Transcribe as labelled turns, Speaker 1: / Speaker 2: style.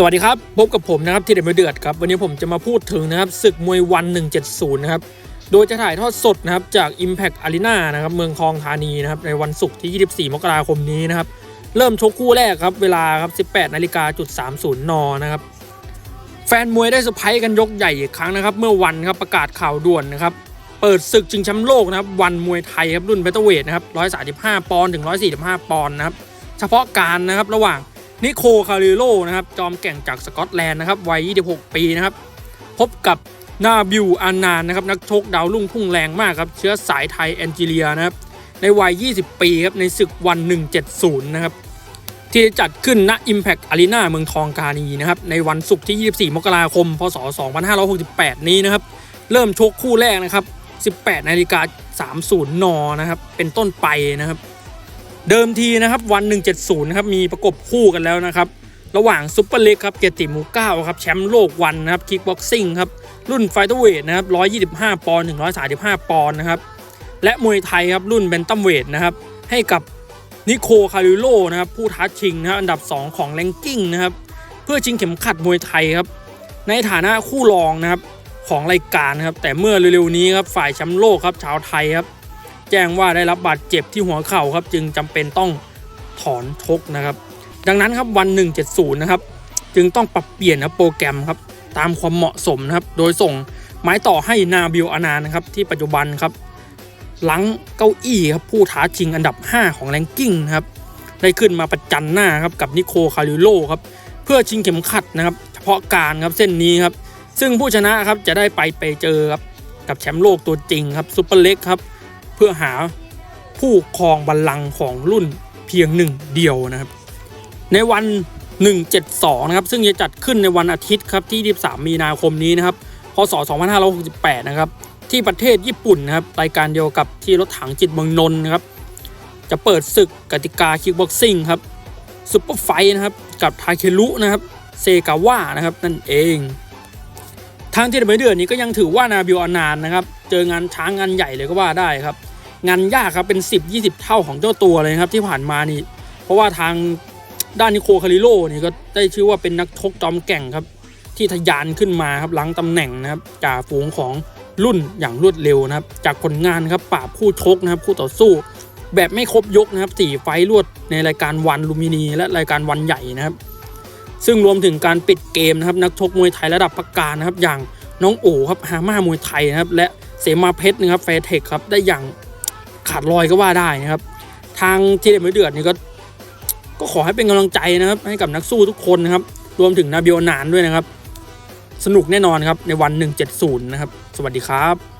Speaker 1: สวัสดีครับ พบกับผมนะครับที่เด็ดมาเดือดครับ วันนี้ผมจะมาพูดถึงนะครับศึกมวยวัน 170 นะครับ โดยจะถ่ายทอดสดนะครับจาก Impact Arena นะครับเมืองทองธานีนะครับในวันศุกร์ที่ 24 มกราคมนี้นะครับ เริ่มชกคู่แรกครับ เวลาครับ 18นาฬิกาจุด30 น นะครับ แฟนมวยได้เซอร์ไพรส์กันยกใหญ่อีกครั้งนะครับ เมื่อวันครับประกาศข่าวด่วนนะครับ เปิดศึกชิงแชมป์โลกนะครับวันมวยไทยครับรุ่นเบเตอร์เวทนะครับ135 ปอนด์ถึง 145 ปอนด์นะครับเฉพาะการนะครับระหว่าง นิโคคาริโลนะครับจอมแก่งจากสกอตแลนด์นะครับวัย 26 ปีนะครับพบกับนาบิวอานานนะครับนักชกดาวรุ่งพุ่งแรงมากครับเชื้อสายไทยแอนจิเลียนะครับในวัย 20 ปีครับในศึกวัน 170 นะครับที่จะจัดขึ้นณ Impact Arena เมืองทองธานีนะครับในวันศุกร์ที่ 24 มกราคม พศ 2568 นี้นะครับเริ่มชกคู่แรกนะครับ 18 นาฬิกา 30 น นะครับเป็นต้นไปนะครับ เดิมทีนะครับวัน 170นครับมีประกบคู่กันแล้วนะครับระหว่างซุปเปอร์เล็กครับเกียรติหมูเก้าครับแชมป์โลกวันนะครับคิกบ็อกซิ่งครับรุ่นไฟเตอร์เวทนะครับ125 ปอนด์ถึง135 ปอนด์นะครับและมวยไทยครับรุ่นเบนตัมเวทนะครับให้กับนิโคคาริโลนะครับผู้ท้าชิงนะครับอันดับ 2 ของแรงกิ้งนะครับเพื่อชิงเข็มขัดมวยไทยครับในฐานะคู่รองนะครับของรายการครับแต่เมื่อเร็วๆนี้ครับฝ่ายแชมป์โลกครับชาวไทยครับ แจ้งว่าได้รับบาดเจ็บที่หัวเข่าครับ จึงจำเป็นต้องถอนชกนะครับ ดังนั้นครับวัน 170 นะครับ จึงต้องปรับเปลี่ยนนะโปรแกรมครับตามความเหมาะสมนะครับ โดยส่งไม้ต่อให้นาบิลอานานนะครับ ที่ปัจจุบันครับหลังเก้าอี้ครับผู้ท้าชิงอันดับ 5 ของแรงกิ้งนะครับได้ขึ้นมาประจันหน้าครับกับนิโคคาริโลครับเพื่อชิงเข็มขัดนะครับ เฉพาะการครับเส้นนี้ครับ ซึ่งผู้ชนะครับจะได้ไปไปเจอครับกับแชมป์โลกตัวจริงครับซูเปอร์เล็กครับ เพื่อหาผู้ครองบัลลังก์ของรุ่นเพียงหนึ่งเดียวนะครับ ในวัน 172 นะครับ ซึ่งจะจัดขึ้นในวันอาทิตย์ครับที่ 23 มีนาคมนี้นะครับ พศ 2568 นะครับ ที่ประเทศญี่ปุ่นนะครับ รายการเดียวกับที่รถถังจิตเมืองนนท์นะครับ จะเปิดศึกกติกาคิกบ็อกซิ่งครับซุปเปอร์ไฟนะครับ กับทาเคลุนะครับ เซกาวะนะครับ นั่นเองทางที่เดเดือนนี้ก็ยังถือว่านาบิวอนานนะครับ เจองานช้างงานใหญ่เลยก็ว่าได้ครับ งานยากครับเป็น 10 20 เท่าของเจ้าตัวเลยครับที่ผ่านมานี่ เพราะว่าทางด้านนิโคคาริโลนี่ก็ได้ชื่อว่าเป็นนักชกจอมแก่งครับ ที่ทะยานขึ้นมาครับหลังตำแหน่งนะครับจ่าฝูงของรุ่นอย่างรวดเร็วนะครับ จากผลงานครับปราบคู่ชกนะครับคู่ต่อสู้ แบบไม่ครบยกนะครับสี่ไฟล์รวดในรายการวันลูมินี และรายการวันใหญ่นะครับ ซึ่งรวมถึงการปิดเกมนะครับนักชกมวยไทยระดับประการนะครับ อย่างน้องโอ๋ครับฮาม่ามวยไทยนะครับและเสมาเพชรนะครับแฟร์เทคครับได้อย่าง ขาดลอยก็ว่าได้นะครับ ทางทีเด็ดมือเดือดนี่ก็ ก็ขอให้เป็นกำลังใจนะครับ ให้กับนักสู้ทุกคนนะครับ รวมถึงนาบิโอนานด้วยนะครับ สนุกแน่นอนครับในวัน 170 นะครับ สวัสดีครับ